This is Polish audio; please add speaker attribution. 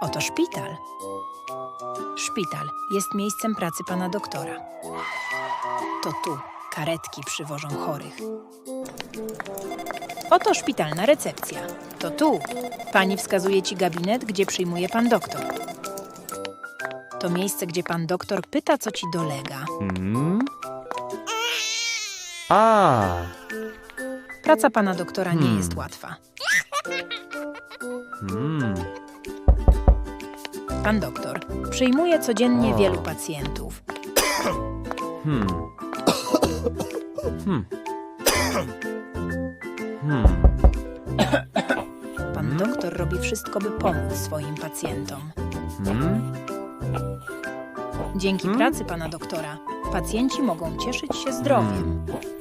Speaker 1: Oto szpital. Szpital jest miejscem pracy pana doktora. To tu karetki przywożą chorych. Oto szpitalna recepcja. To tu. Pani wskazuje ci gabinet, gdzie przyjmuje pan doktor. To miejsce, gdzie pan doktor pyta, co ci dolega.
Speaker 2: Hmm? A.
Speaker 1: Praca pana doktora nie
Speaker 2: Hmm.
Speaker 1: jest łatwa.
Speaker 2: Hmm.
Speaker 1: Pan doktor przyjmuje codziennie
Speaker 2: O.
Speaker 1: wielu pacjentów.
Speaker 2: Hmm. Hmm. Hmm.
Speaker 1: Pan doktor robi wszystko, by pomóc swoim pacjentom.
Speaker 2: Hmm.
Speaker 1: Dzięki pracy pana doktora pacjenci mogą cieszyć się zdrowiem.
Speaker 2: Hmm.